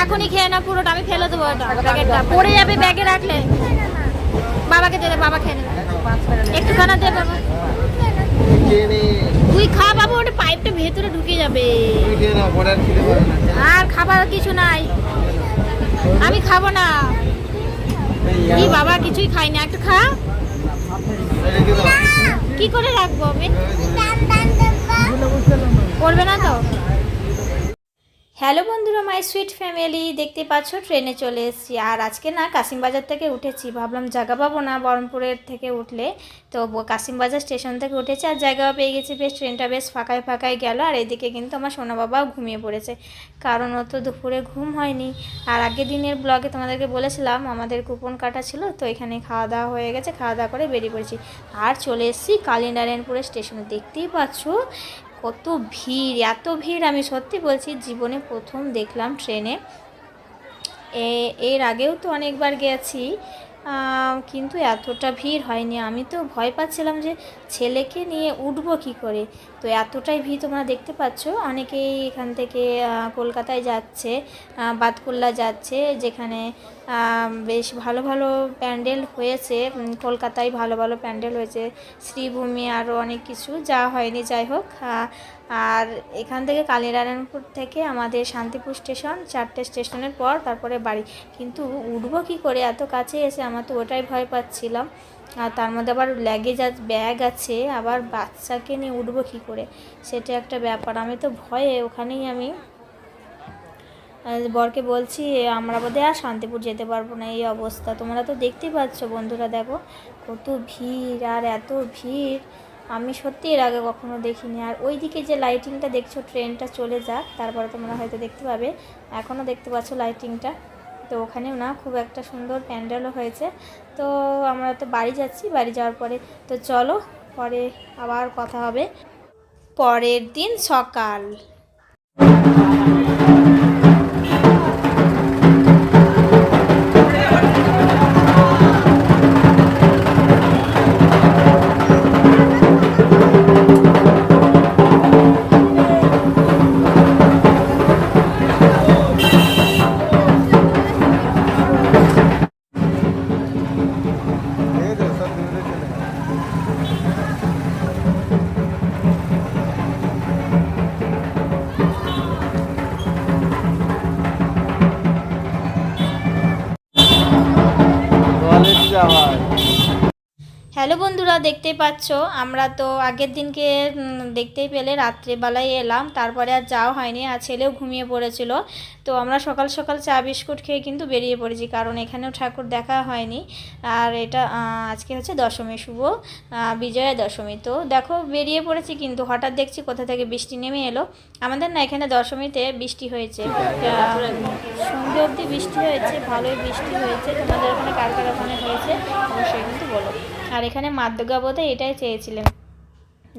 এখনই খেয়ে না পুরোটা আমি ফেলে দেবো ওটা। প্যাকেটটা। পড়ে যাবে, ব্যাগে রাখলে। বাবাকে দে, বাবা খেয়ে নেবে। একটু খানা দে, বাবা। তুই খা, বাবা, ওটা পাইপটা ভেতরে ঢুকে যাবে। আর খাবার কিছু নাই। আমি খাব না। কি বাবা কিছুই খাই না একটু খা। কি করে রাখব আমি? করবে না তো? হ্যালো বন্ধুরা, মাই সুইট ফ্যামিলি, দেখতে পাচ্ছ, ট্রেনে চলে এসেছি। আর আজকে না কাশিমবাজার থেকে উঠেছি। ভাবলাম জায়গা পাবো না, বহরমপুরের থেকে উঠলে। তো কাশিমবাজার স্টেশন থেকে উঠেছি আর জায়গাও পেয়ে গেছি। বেশ, ট্রেনটা বেশ ফাঁকায় ফাঁকায় গেল। আর এদিকে কিন্তু আমার সোনা বাবাও ঘুমিয়ে পড়েছে। কারণ ও তো দুপুরে ঘুম হয়নি। আর আগের দিনের ব্লগে তোমাদেরকে বলেছিলাম, আমাদের কুপন কাটা ছিল, তো এখানে খাওয়া দাওয়া হয়ে গেছে, খাওয়া দাওয়া করে বেরিয়ে পড়েছি। আর চলে এসেছি কালিনারায়ণপুরের স্টেশনে। দেখতেই পাচ্ছ কত ভিড়, এত ভিড় আমি সত্যি বলছি জীবনে প্রথম দেখলাম ট্রেনে। এর আগেও তো অনেকবার গেছি কিন্তু এতটা ভিড় হয়নি। আমি তো ভয় পাচ্ছিলাম যে ছেলেকে নিয়ে উঠবো কী করে? তো এতটাই ভিড় তোমরা দেখতে পাচ্ছ। অনেকেই এখান থেকে কলকাতায় যাচ্ছে বাতকুল্লা যাচ্ছে, যেখানে বেশ ভালো ভালো প্যান্ডেল হয়েছে। কলকাতায় ভালো ভালো প্যান্ডেল হয়েছে। শ্রীভূমি আরও অনেক কিছু যা হয়নি, যাই হোক। আর এখান থেকে কালিনারায়ণপুর থেকে আমাদের শান্তিপুর স্টেশন, চারটে স্টেশনের পর তারপরে বাড়ি। কিন্তু উঠবো কী করে? এত কাছে এসে আমার তো ওটাই ভয় পাচ্ছিলাম। আর তার মধ্যে আবার ল্যাগেজ আছে ব্যাগ আছে, আবার বাচ্চাকে নিয়ে উঠবো কী করে? সেটা একটা ব্যাপার। আমি তো ভয়ে ওখানেই আমি বরকে বলছি, আমরা বোধহয় আর শান্তিপুর যেতে পারব না, এই অবস্থা। তোমরা তো দেখতেই পাচ্ছ বন্ধুরা, দেখো, কত ভিড় আর এত ভিড়। আমি সত্যি এর আগে কখনো দেখিনি। আর ওইদিকে যে লাইটিংটা দেখছ ট্রেনটা চলে যাক, তারপরে তোমরা হয়তো দেখতে পাবে। এখনও দেখতে পাচ্ছ লাইটিংটা তো ওখানেও না খুব একটা সুন্দর প্যান্ডেলও হয়েছে। তো আমরা তো বাড়ি যাচ্ছি, বাড়ি যাওয়ার পরে। তো চলো, পরে আবার কথা হবে। পরের দিন সকাল। বন্ধুরা দেখতে পাচ্ছ, আমরা তো আগের দিনকে দেখতেই পেলে, রাত্রেবেলায় এলাম, তারপরে আর যাওয়া হয়নি, আর ছেলেও ঘুমিয়ে পড়েছিল। তো আমরা সকাল সকাল চা বিস্কুট খেয়ে কিন্তু বেরিয়ে পড়েছি, কারণ এখানেও ঠাকুর দেখা হয়নি। আর এটা আজকে হচ্ছে দশমী শুভ বিজয়া দশমী। তো দেখো, বেরিয়ে পড়েছি কিন্তু হঠাৎ দেখছি কোথা থেকে বৃষ্টি নেমে এলো। আমাদের না এখানে দশমীতে বৃষ্টি হয়েছে। সন্ধ্যে অবধি বৃষ্টি হয়েছে, ভালোই বৃষ্টি হয়েছে। তোমাদের ওখানে কার কার ওখানে হয়েছে, অবশ্যই কিন্তু বলো। আর এখানে মা বোধহয় এটাই চেয়েছিলেন।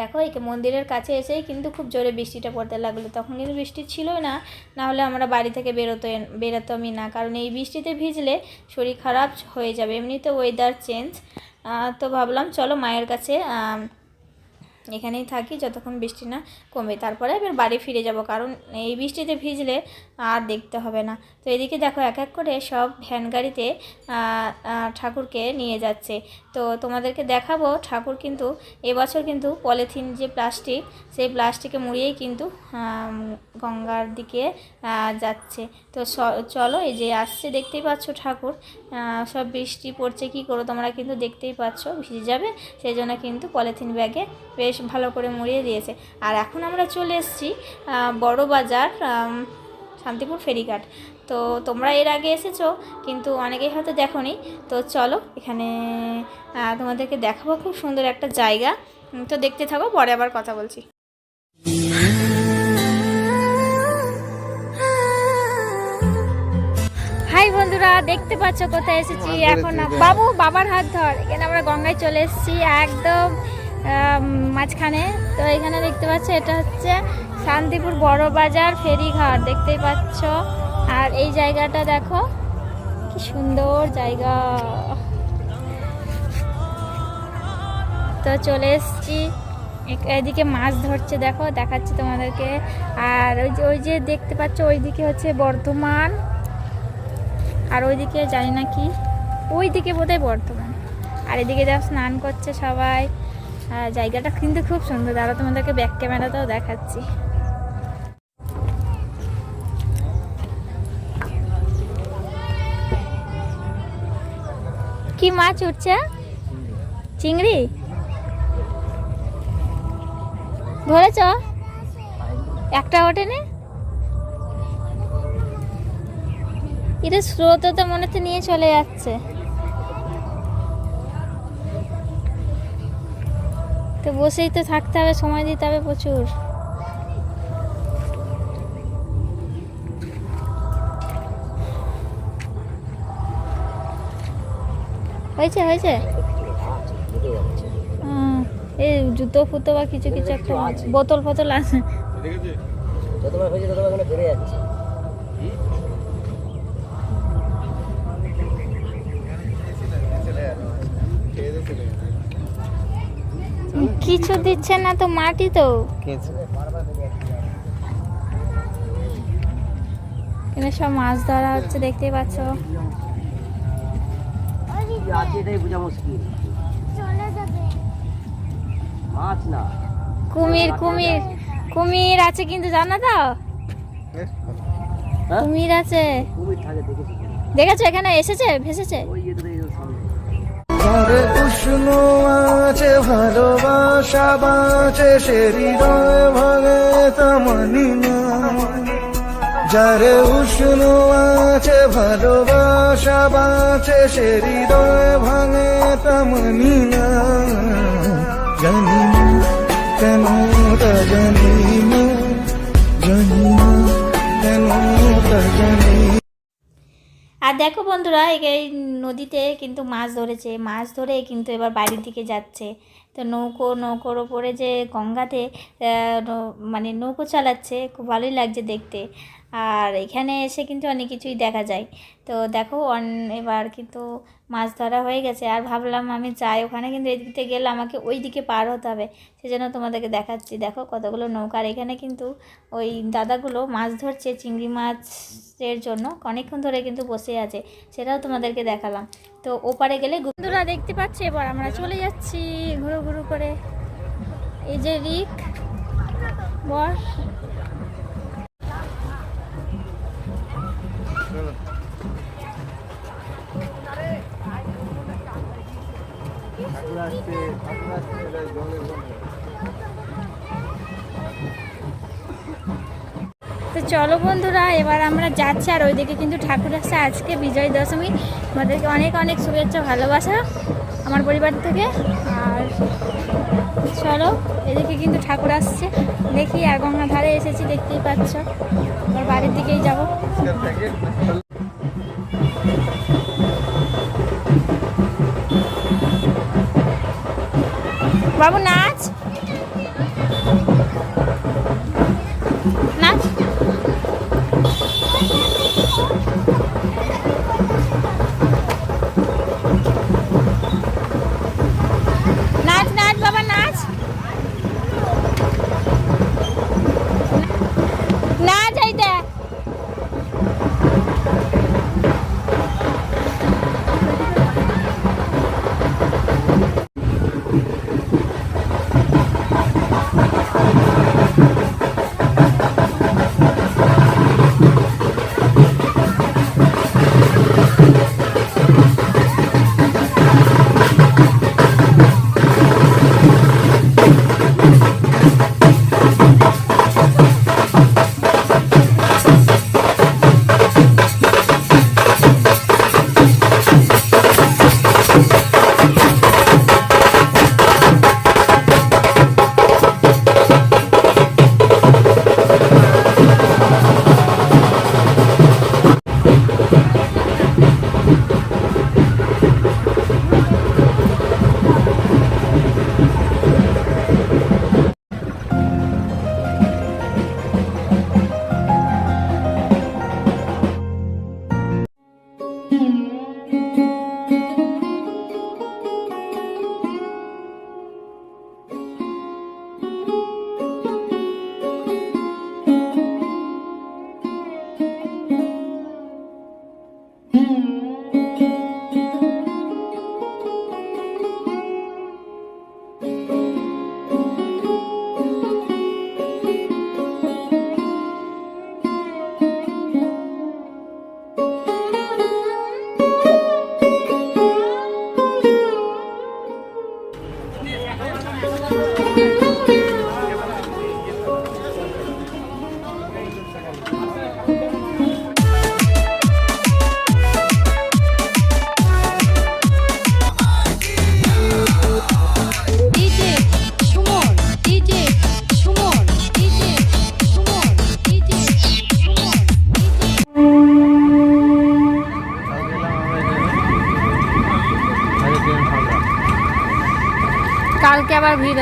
দেখো, এই মন্দিরের কাছে এসেই কিন্তু খুব জোরে বৃষ্টিটা পড়তে লাগল। তখন কিন্তু বৃষ্টি ছিল না না হলে আমরা বাড়ি থেকে বেরোতো, বেরোতামই না। কারণ এই বৃষ্টিতে ভিজলে শরীর খারাপ হয়ে যাবে। এমনিতে ওয়েদার চেঞ্জ তো ভাবলাম, চলো মায়ের কাছে এখানেই থাকি, যতক্ষণ বৃষ্টি না কমে তারপরে এবার বাড়ি ফিরে যাব, কারণ এই বৃষ্টিতে ভিজলে আর দেখতে হবে না। তো এদিকে দেখো, এক এক করে সব ভ্যান গাড়িতে ঠাকুরকে নিয়ে যাচ্ছে। তো তোমাদেরকে দেখাবো, ঠাকুর কিন্তু এবছর কিন্তু পলিথিন যে প্লাস্টিক, সেই প্লাস্টিকে মুড়িয়েই কিন্তু গঙ্গার দিকে যাচ্ছে। তো চলো এই যে আসছে, দেখতেই পাচ্ছ ঠাকুর সব বৃষ্টি পড়ছে, কি করো তোমরা কিন্তু দেখতেই পাচ্ছ, ভিজে যাবে। সেই জন্য কিন্তু পলিথিন ব্যাগে বেশ ভালো করে মুড়িয়ে দিয়েছে। আর এখন আমরা চলে এসেছি বড় বাজার শান্তিপুর ফেরিঘাট। তো তোমরা এর আগে এসেছ কিন্তু অনেকেই হয়তো দেখোনি। তো চলো এখানে তোমাদেরকে দেখাবো খুব সুন্দর একটা জায়গা। তো দেখতে থাকো পরে আবার কথা বলছি। হাই বন্ধুরা দেখতে পাচ্ছ কোথায় এসেছি? এখন বাবু বাবার হাত ধর। এখানে আমরা গঙ্গায় চলে এসেছি একদম। মাঝখানে। তো এখানে দেখতে পাচ্ছ, এটা হচ্ছে শান্তিপুর বড় বাজার ফেরিঘাট, দেখতেই পাচ্ছ। আর এই জায়গাটা দেখো, কি সুন্দর জায়গা। তো চলে এসছি। এদিকে মাছ ধরছে, দেখো, দেখাচ্ছি তোমাদেরকে। আর ওই যে ওই যে দেখতে পাচ্ছ, ওইদিকে হচ্ছে বর্ধমান। আর ওইদিকে জানি না কি, ওইদিকে বোধহয় বর্ধমান। আর এদিকে যা স্নান করছে সবাই। জায়গাটা কিন্তু খুব সুন্দর। দাঁড়া তোমাদেরকে ব্যাক ক্যামেরাতেও দেখাচ্ছি। কি মাছ উঠছে? চিংড়ি? ধরেছ? একটা ওঠেনি? এটা স্রোত তো মনে হচ্ছে নিয়ে চলে যাচ্ছে। তো বসেই তো থাকতে হবে সময় দিতে হবে প্রচুর। হয়েছে হয়েছে? হুম, এই জুতো ফুতো বা কিছু কিছু একটা বোতল ফতল আছে। যতবার হয়েছে ততবার যাচ্ছে। কিছু দিচ্ছে না তো মাটি তো। এখানে সব মাছ ধরা হচ্ছে দেখতেই পাচ্ছ। কুমির কুমির কুমির আছে কিন্তু জানো তো? হ্যাঁ? কুমির আছে। দেখেছ এখানে এসেছে? ভেসেছে? আরে উষ্ণ আছে, ভালোবাসা বাঁচে, সে হৃদয় ভাঙে তা মানি না যারে উষ্ণ আছে, ভালোবাসা বাঁচে হৃদয় ভাঙে তা মানি না জানি না কেন জানি না জানি না কেন জানি। আর দেখো বন্ধুরা, এই নদীতে কিন্তু মাছ ধরেছে, মাছ ধরে কিন্তু এবার বাড়ির দিকে যাচ্ছে। তো নৌকো, নৌকোর ওপরে যে গঙ্গাতে মানে নৌকো চালাচ্ছে, খুব ভালোই লাগছে দেখতে। আর এখানে এসে কিন্তু অনেক কিছুই দেখা যায়। তো দেখো এবার কিন্তু মাছ ধরা হয়ে গেছে। আর ভাবলাম আমি যাই ওখানে, কিন্তু এদিক গেলে আমাকে ওই দিকে পার হতে হবে। সেজন্য তোমাদেরকে দেখাচ্ছি। দেখো কতগুলো নৌকা। আর এখানে কিন্তু ওই দাদাগুলো মাছ ধরছে চিংড়ি মাছের জন্য। অনেকক্ষণ ধরে কিন্তু বসে আছে। সেটাও তোমাদেরকে দেখালাম। তো ওপারে গেলে বন্ধুরা দেখতে পাচ্ছি, এবার আমরা চলে যাচ্ছি ঘুরু ঘুরু করে। এই যে রিক বস তো চলো বন্ধুরা এবার আমরা যাচ্ছি আর ওইদিকে কিন্তু ঠাকুর আসছে আজকে বিজয় দশমী। আমাদেরকে অনেক অনেক শুভেচ্ছা ভালোবাসা আমার পরিবার থেকে। আর চলো এদিকে কিন্তু ঠাকুর আসছে। দেখি আর গঙ্গা ধারে এসেছি দেখতেই পাচ্ছ। আমার বাড়ির দিকেই যাব। বাবু নাচ।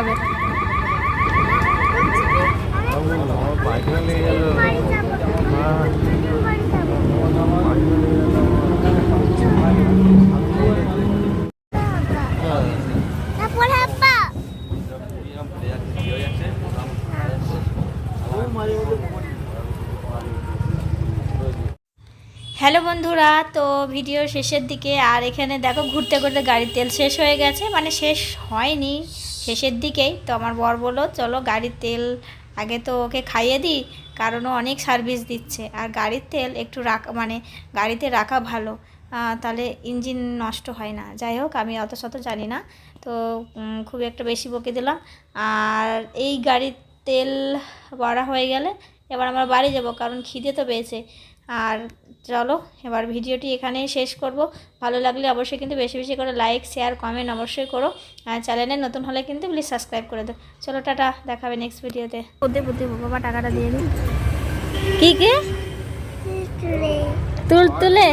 হবে হ্যালো বন্ধুরা, তো ভিডিও শেষের দিকে আর এখানে দেখো ঘুরতে ঘুরতে গাড়ির তেল শেষ হয়ে গেছে মানে শেষ হয়নি। শেষের দিকেই তো আমার বর বলল, চলো গাড়ির তেল আগে তো ওকে খাইয়ে দিই, কারণ ও অনেক সার্ভিস দিচ্ছে। আর গাড়ির তেল একটু রাখা মানে গাড়িতে রাখা ভালো। তাহলে ইঞ্জিন নষ্ট হয় না। যাই হোক, আমি অত শত জানি না। তো খুব একটা বেশি বকে দিলাম। আর এই গাড়ির তেল ভরা হয়ে গেলে এবার আমরা বাড়ি যাব, কারণ খিদে তো পেয়েছে। আর চলো এবার ভিডিওটি এখানেই শেষ করব। ভালো লাগলে অবশ্যই কিন্তু বেশি বেশি করে লাইক শেয়ার কমেন্ট অবশ্যই করো। আর চ্যানেলে নতুন হলে কিন্তু প্লিজ সাবস্ক্রাইব করে দেবো চলো টাটা দেখাবে নেক্সট ভিডিওতে বুদ্ধি বুদ্ধি বাবা টাকাটা দিয়ে দিই কী কে? তুল তুলে